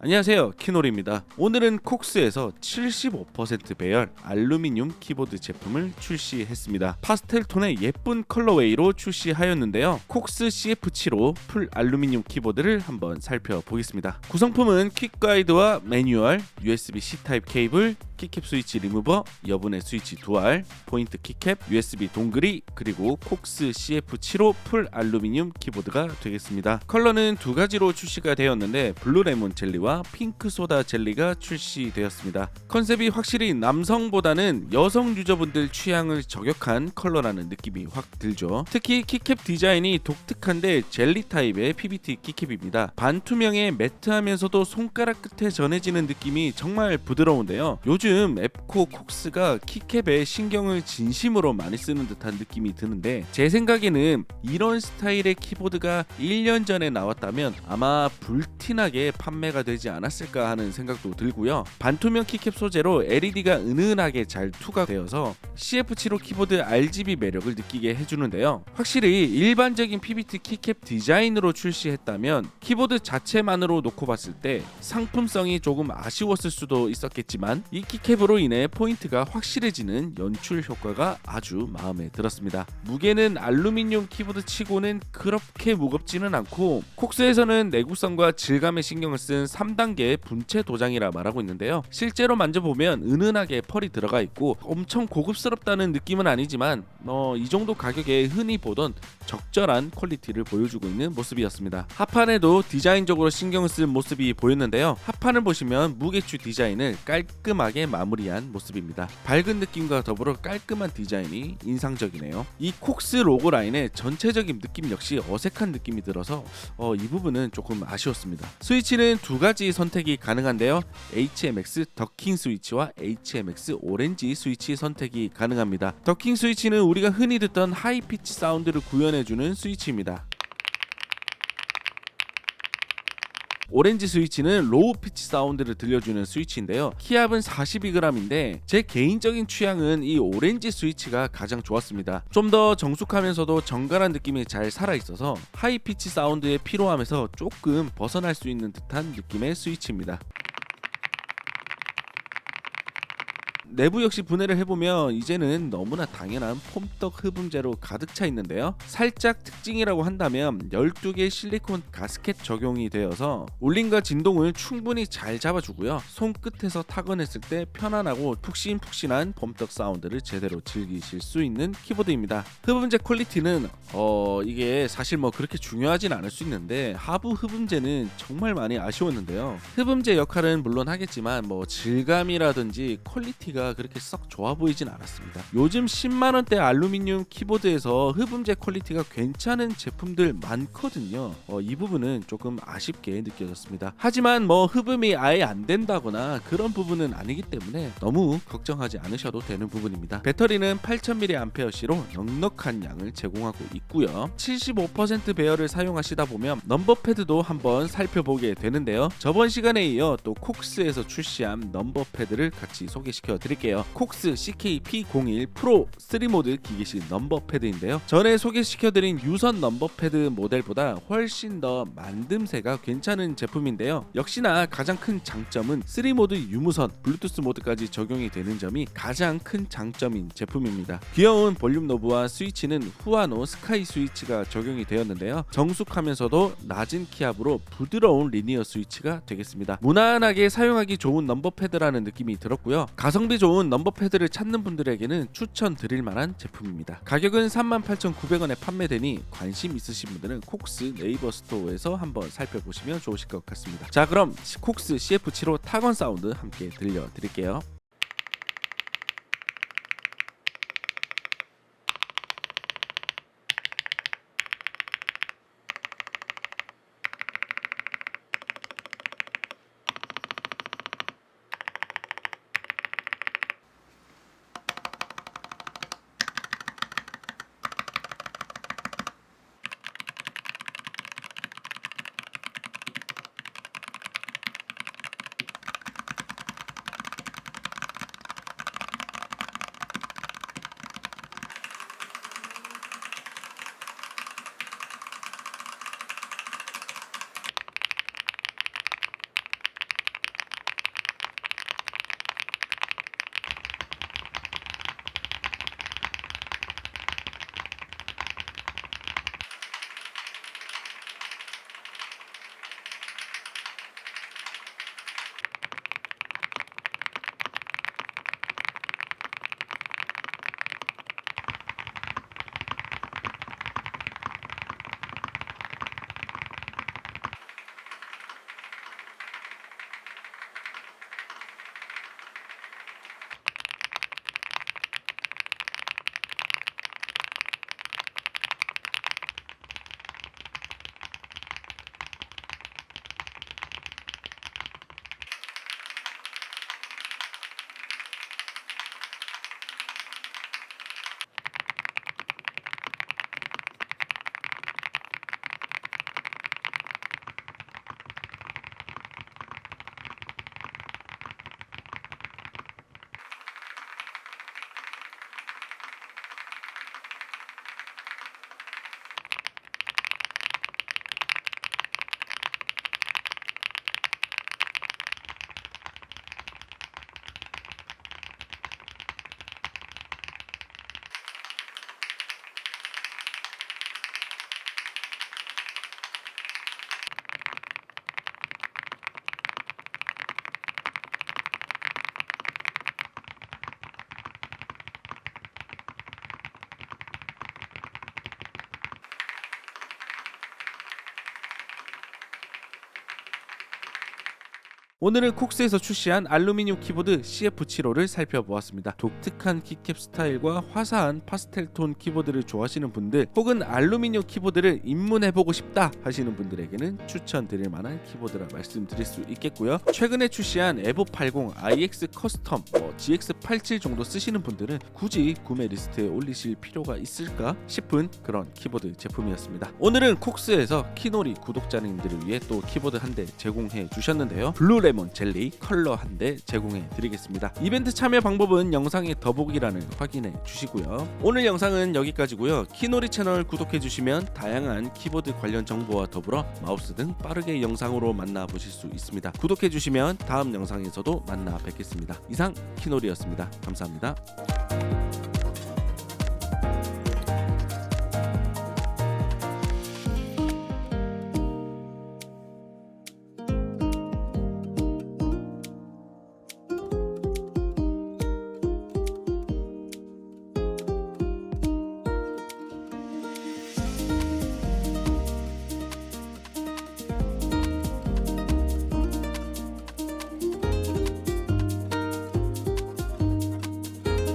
안녕하세요 키노리입니다. 오늘은 콕스에서 75% 배열 알루미늄 키보드 제품을 출시했습니다. 파스텔 톤의 예쁜 컬러웨이로 출시하였는데요. 콕스 CF75 풀 알루미늄 키보드를 한번 살펴보겠습니다. 구성품은 퀵 가이드와 매뉴얼 USB-C 타입 케이블 키캡 스위치 리무버, 여분의 스위치 두알, 포인트 키캡, USB 동그리, 그리고 콕스 CF75 풀 알루미늄 키보드가 되겠습니다. 컬러는 두 가지로 출시가 되었는데 블루 레몬 젤리와 핑크 소다 젤리가 출시되었습니다. 컨셉이 확실히 남성보다는 여성 유저분들 취향을 저격한 컬러라는 느낌이 확 들죠. 특히 키캡 디자인이 독특한데 젤리 타입의 PBT 키캡입니다. 반투명에 매트하면서도 손가락 끝에 전해지는 느낌이 정말 부드러운데요. 요즘 앱코 콕스가 키캡에 신경을 진심으로 많이 쓰는 듯한 느낌이 드는데 제 생각에는 이런 스타일의 키보드가 1년 전에 나왔다면 아마 불티나게 판매가 되지 않았을까 하는 생각도 들고요. 반투명 키캡 소재로 LED가 은은하게 잘 투과되어서 CF75 키보드 RGB 매력을 느끼게 해주는데요. 확실히 일반적인 PBT 키캡 디자인으로 출시했다면 키보드 자체만으로 놓고 봤을 때 상품성이 조금 아쉬웠을 수도 있었겠지만 이 키 캡으로 인해 포인트가 확실해지는 연출 효과가 아주 마음에 들었습니다. 무게는 알루미늄 키보드 치고는 그렇게 무겁지는 않고 콕스에서는 내구성과 질감에 신경을 쓴 3단계 분체 도장이라 말하고 있는데요. 실제로 만져보면 은은하게 펄이 들어가 있고 엄청 고급스럽다는 느낌은 아니지만 어, 이 정도 가격에 흔히 보던 적절한 퀄리티를 보여주고 있는 모습이었습니다. 하판에도 디자인적으로 신경을 쓴 모습이 보였는데요. 하판을 보시면 무게추 디자인을 깔끔하게 마무리한 모습입니다. 밝은 느낌과 더불어 깔끔한 디자인이 인상적이네요. 이 콕스 로고 라인의 전체적인 느낌 역시 어색한 느낌이 들어서 어, 이 부분은 조금 아쉬웠습니다. 스위치는 두 가지 선택이 가능한데요. HMX 더킹 스위치와 HMX 오렌지 스위치 선택이 가능합니다. 더킹 스위치는 우리가 흔히 듣던 하이 피치 사운드를 구현해주는 스위치입니다. 오렌지 스위치는 로우 피치 사운드를 들려주는 스위치인데요. 키압은 42g인데 제 개인적인 취향은 이 오렌지 스위치가 가장 좋았습니다. 좀 더 정숙하면서도 정갈한 느낌이 잘 살아 있어서 하이 피치 사운드의 피로함에서 조금 벗어날 수 있는 듯한 느낌의 스위치입니다. 내부 역시 분해를 해보면 이제는 너무나 당연한 폼떡 흡음재로 가득 차 있는데요. 살짝 특징이라고 한다면 12개 실리콘 가스켓 적용이 되어서 울림과 진동을 충분히 잘 잡아주고요. 손끝에서 타건했을 때 편안하고 푹신푹신한 폼떡 사운드를 제대로 즐기실 수 있는 키보드입니다. 흡음재 퀄리티는 어 이게 사실 뭐 그렇게 중요하진 않을 수 있는데 하부 흡음재는 정말 많이 아쉬웠는데요. 흡음재 역할은 물론 하겠지만 뭐 질감이라든지 퀄리티가 그렇게 썩 좋아 보이진 않았습니다. 요즘 10만 원대 알루미늄 키보드에서 흡음재 퀄리티가 괜찮은 제품들 많거든요. 어, 이 부분은 조금 아쉽게 느껴졌습니다. 하지만 뭐 흡음이 아예 안 된다거나 그런 부분은 아니기 때문에 너무 걱정하지 않으셔도 되는 부분입니다. 배터리는 8000mAh로 넉넉한 양을 제공하고 있고요. 75% 배열을 사용하시다 보면 넘버 패드도 한번 살펴보게 되는데요. 저번 시간에 이어 또 콕스에서 출시한 넘버 패드를 같이 소개시켜 드 릴게요. 콕스 CK-P01 프로 3 모드 기계식 넘버 패드인데요. 전에 소개시켜드린 유선 넘버 패드 모델보다 훨씬 더 만듦새가 괜찮은 제품인데요. 역시나 가장 큰 장점은 3 모드 유무선 블루투스 모드까지 적용이 되는 점이 가장 큰 장점인 제품입니다. 귀여운 볼륨 노브와 스위치는 후아노 스카이 스위치가 적용이 되었는데요. 정숙하면서도 낮은 키압으로 부드러운 리니어 스위치가 되겠습니다. 무난하게 사용하기 좋은 넘버 패드라는 느낌이 들었고요. 가성 비 좋은 넘버 패드를 찾는 분들에게는 추천드릴 만한 제품입니다. 가격은 38,900원에 판매되니 관심 있으신 분들은 콕스 네이버 스토어에서 한번 살펴보시면 좋으실 것 같습니다. 자 그럼 콕스 CF75 타건 사운드 함께 들려드릴게요. 오늘은 콕스에서 출시한 알루미늄 키보드 CF75를 살펴보았습니다. 독특한 키캡 스타일과 화사한 파스텔톤 키보드를 좋아하시는 분들 혹은 알루미늄 키보드를 입문해보고 싶다 하시는 분들에게는 추천드릴 만한 키보드라 말씀드릴 수 있겠고요. 최근에 출시한 에보 80 IX 커스텀, 뭐 GX87 정도 쓰시는 분들은 굳이 구매 리스트에 올리실 필요가 있을까 싶은 그런 키보드 제품이었습니다. 오늘은 콕스에서 키노리 구독자님들을 위해 또 키보드 한 대 제공해 주셨는데요. 블루 레몬 젤리 컬러 한 대 제공해 드리겠습니다. 이벤트 참여 방법은 영상의 더보기란을 확인해 주시고요. 오늘 영상은 여기까지고요. 키노리 채널 구독해 주시면 다양한 키보드 관련 정보와 더불어 마우스 등 빠르게 영상으로 만나 보실 수 있습니다. 구독해 주시면 다음 영상에서도 만나 뵙겠습니다. 이상 키노리였습니다. 감사합니다.